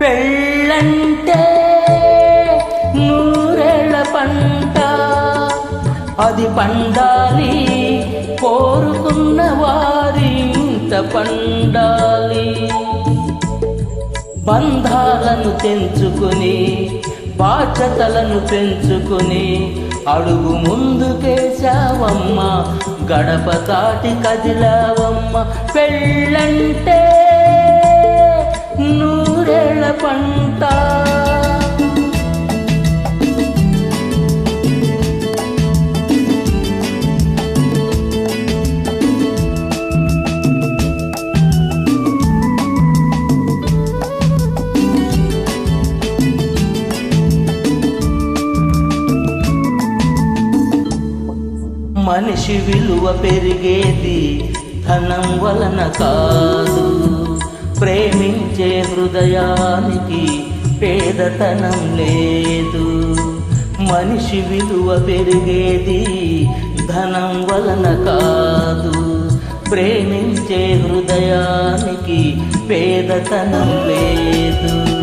పెళ్ళంటే నూరేళ్ళ పంట అది పండాలి కోరుకున్న వారి పండాలి. బంధాలను తెంచుకుని బాధ్యతలను పెంచుకుని అడుగు ముందుకేశావమ్మ గడప తాటి కదిలావమ్మ. పెళ్ళంటే మనిషి విలువ పెరిగేది ధనం వలన కాదు. ప్రేమించే హృదయానికి పేదతనం లేదు. మనిషి విలువ పెరిగేది ధనం వలన కాదు. ప్రేమించే హృదయానికి పేదతనం లేదు.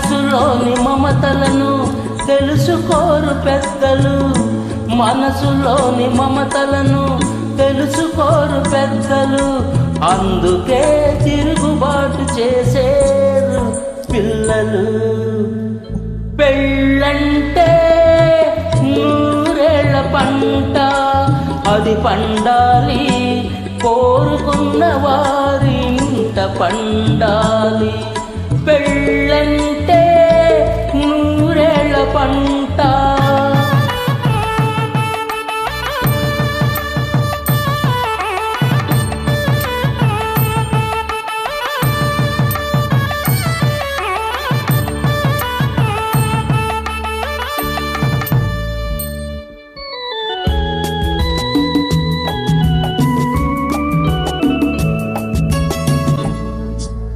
మనసులోని మమతలను తెలుసుకోరు పెద్దలు. మనసులోని మమతలను తెలుసుకోరు పెద్దలు. అందుకే తిరుగుబాటు చేసేరు పిల్లలు. పెళ్ళంటే నూరేళ్ళ పంట అది పండాలి కోరుకున్న వారి పండాలి. పెళ్ళంటే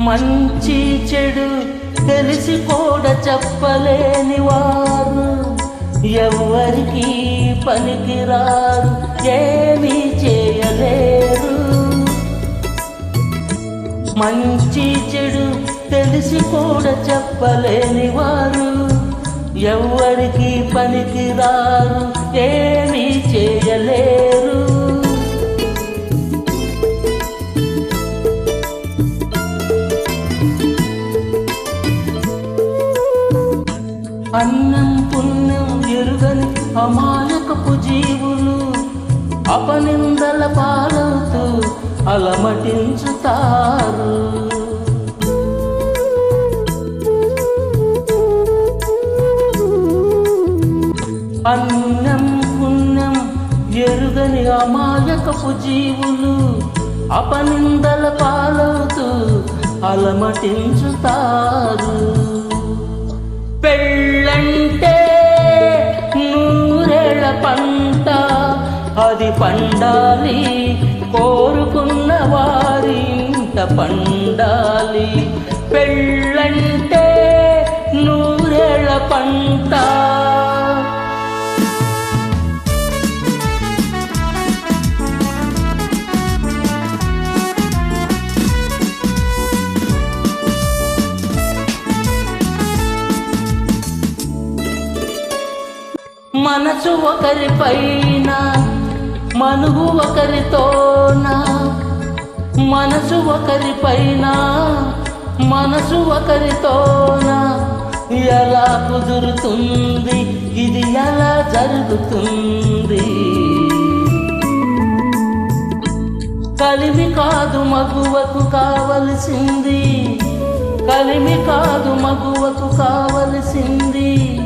మంచి చెడు తెలిసి కూడా చెప్పలేని వారు. ఎవరికి పనికిరారు ఏమీ చేయలేరు. మంచి చెడు తెలిసి కూడా చెప్పలేని వారు. ఎవరికి పనికిరారు ఏమీ చేయలేరు. అన్నం పుణ్యం ఎరుగని అమాయకపు జీవులు అపనిందల పాలవుతూ అలమటించుతారు. అన్నం పుణ్యం ఎరుగని అమాయకపు జీవులు అపనిందల పాలవుతూ అలమటించుతారు. అది పండాలి. కోరుకున్న వారి ఇంట పండాలి. పెళ్ళంటే నూరేళ్ళ పంట. మనసు ఒకరిపైనా మనుగు ఒకరితోన? మనసు ఒకరిపైన? మనసు ఒకరితోన? ఎలా కుదురుతుంది? ఇది ఎలా జరుగుతుంది? కలిమి కాదు మగువకు కావలసింది. కలిమి కాదు మగువకు కావలసింది.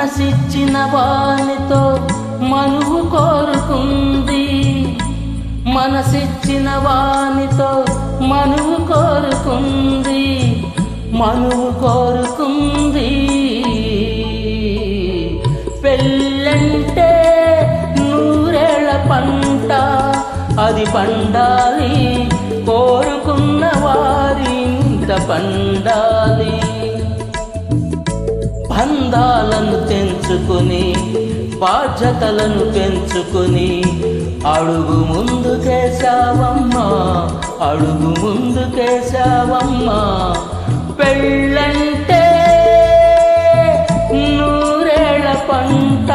మనసిచ్చిన వానితో మనువు కోరుకుంది. మనసిచ్చిన వానితో మనువు కోరుకుంది. మనువు కోరుకుంది. పెళ్ళంటే నూరేళ్ళ పంట అది పండాలి కోరుకున్న వారింత పండాలి. అందాలను తెంచుకొని బాధ్యతలను పెంచుకొని అడుగు ముందు కేశావమ్మా అడుగు ముందు కేశావమ్మా పెళ్ళంటే నూరేళ్ళ పంట